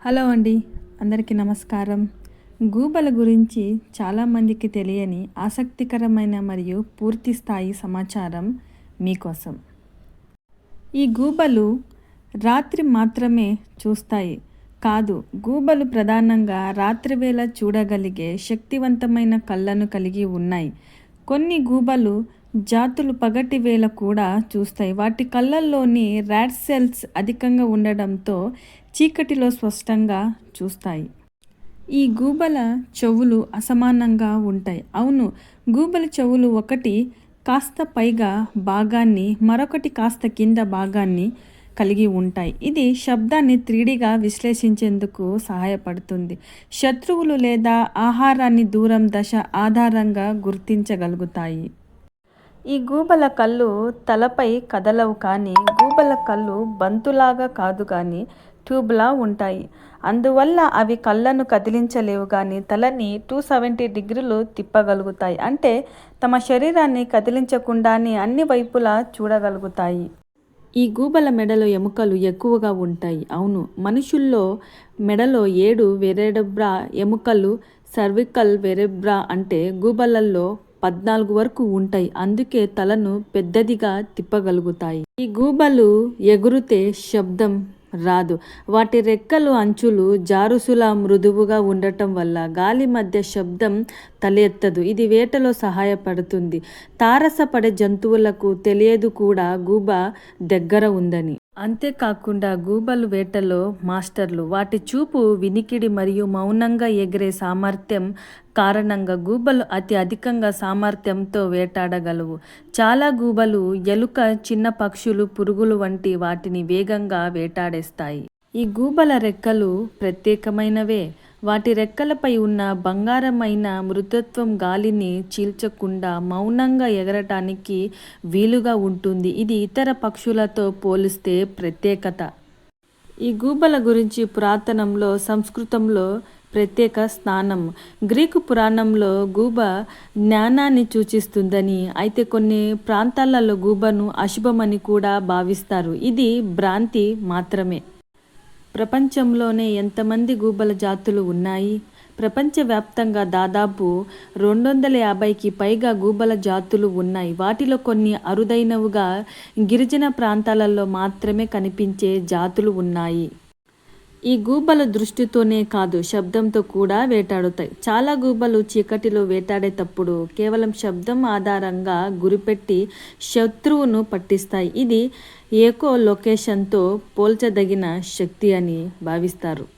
Hello అండి అందరికీ నమస్కారం. గూబల గురించి చాలామందికి తెలియని ఆసక్తికరమైన మరియు పూర్తి స్థాయి సమాచారం మీకోసం. ఈ గూబలు రాత్రి మాత్రమే చూస్తాయి. కాదు గూబలు ప్రధానంగా రాత్రివేళ చూడగలిగే శక్తివంతమైన కళ్ళను కలిగి ఉన్నాయి. కొన్ని గూబలు జాతులు పగటి వేళ కూడా చూస్తాయి. వాటి కళ్ళల్లోని ర్యాడ్ సెల్స్ అధికంగా ఉండడంతో చీకటిలో స్పష్టంగా చూస్తాయి. ఈ గూబల చెవులు అసమానంగా ఉంటాయి. అవును గూబల చెవులు ఒకటి కాస్త పైగా భాగాన్ని మరొకటి కాస్త కింద భాగాన్ని కలిగి ఉంటాయి. ఇది శబ్దాన్ని త్రీడిగా విశ్లేషించేందుకు సహాయపడుతుంది. శత్రువులు లేదా ఆహారాన్ని దూరం దశ ఆధారంగా గుర్తించగలుగుతాయి. ఈ గూబల కళ్ళు తలపై కదలవు కానీ గూబల కళ్ళు బంతులాగా కాదు కానీ ట్యూబ్లా ఉంటాయి. అందువల్ల అవి కళ్ళను కదిలించలేవు కానీ తలని టూ సెవెంటీ డిగ్రీలు తిప్పగలుగుతాయి. అంటే తమ శరీరాన్ని కదిలించకుండానే అన్ని వైపులా చూడగలుగుతాయి. ఈ గూబల మెడలో ఎముకలు ఎక్కువగా ఉంటాయి. అవును మనుషుల్లో మెడలో ఏడు వెరెబ్రా ఎముకలు సర్వికల్ వెరెబ్రా అంటే గూబలల్లో పద్నాలుగు వరకు ఉంటాయి. అందుకే తలను పెద్దదిగా తిప్పగలుగుతాయి. ఈ గూబలు ఎగురుతే శబ్దం రాదు. వాటి రెక్కలు అంచులు జారుసులా మృదువుగా ఉండటం వల్ల గాలి మధ్య శబ్దం తలెత్తదు. ఇది వేటలో సహాయపడుతుంది. తారసపడే జంతువులకు తెలియదు కూడా గూబ దగ్గర ఉందని. అంతేకాకుండా గూబలు వేటలో మాస్టర్లు వాటి చూపు వినికిడి మరియు మౌనంగా ఎగిరే సామర్థ్యం కారణంగా గూబలు అతి అధికంగా సామర్థ్యంతో వేటాడగలవు. చాలా గూబలు ఎలుక చిన్న పక్షులు పురుగులు వంటి వాటిని వేగంగా వేటాడేస్తాయి. ఈ గూబల రెక్కలు ప్రత్యేకమైనవే. వాటి రెక్కలపై ఉన్న బంగారమైన మృతత్వం గాలిని చీల్చకుండా మౌనంగా ఎగరటానికి వీలుగా ఉంటుంది. ఇది ఇతర పక్షులతో పోలిస్తే ప్రత్యేకత. ఈ గూబల గురించి పురాతనంలో సంస్కృతంలో ప్రత్యేక స్థానం. గ్రీకు పురాణంలో గూబ జ్ఞానాన్ని సూచిస్తుందని అయితే కొన్ని ప్రాంతాలలో గూబను అశుభమని కూడా భావిస్తారు. ఇది భ్రాంతి మాత్రమే. ప్రపంచంలోనే ఎంతమంది గూబల జాతులు ఉన్నాయి? ప్రపంచవ్యాప్తంగా దాదాపు రెండు వందల యాభైకి పైగా గూబల జాతులు ఉన్నాయి. వాటిలో కొన్ని అరుదైనవిగా గిరిజన ప్రాంతాలలో మాత్రమే కనిపించే జాతులు ఉన్నాయి. ఈ గూబల దృష్టితోనే కాదు శబ్దంతో కూడా వేటాడుతాయి. చాలా గూబలు చీకటిలో వేటాడేటప్పుడు కేవలం శబ్దం ఆధారంగా గురిపెట్టి శత్రువును పట్టిస్తాయి. ఇది ఏకో లొకేషన్తో పోల్చదగిన శక్తి అని భావిస్తారు.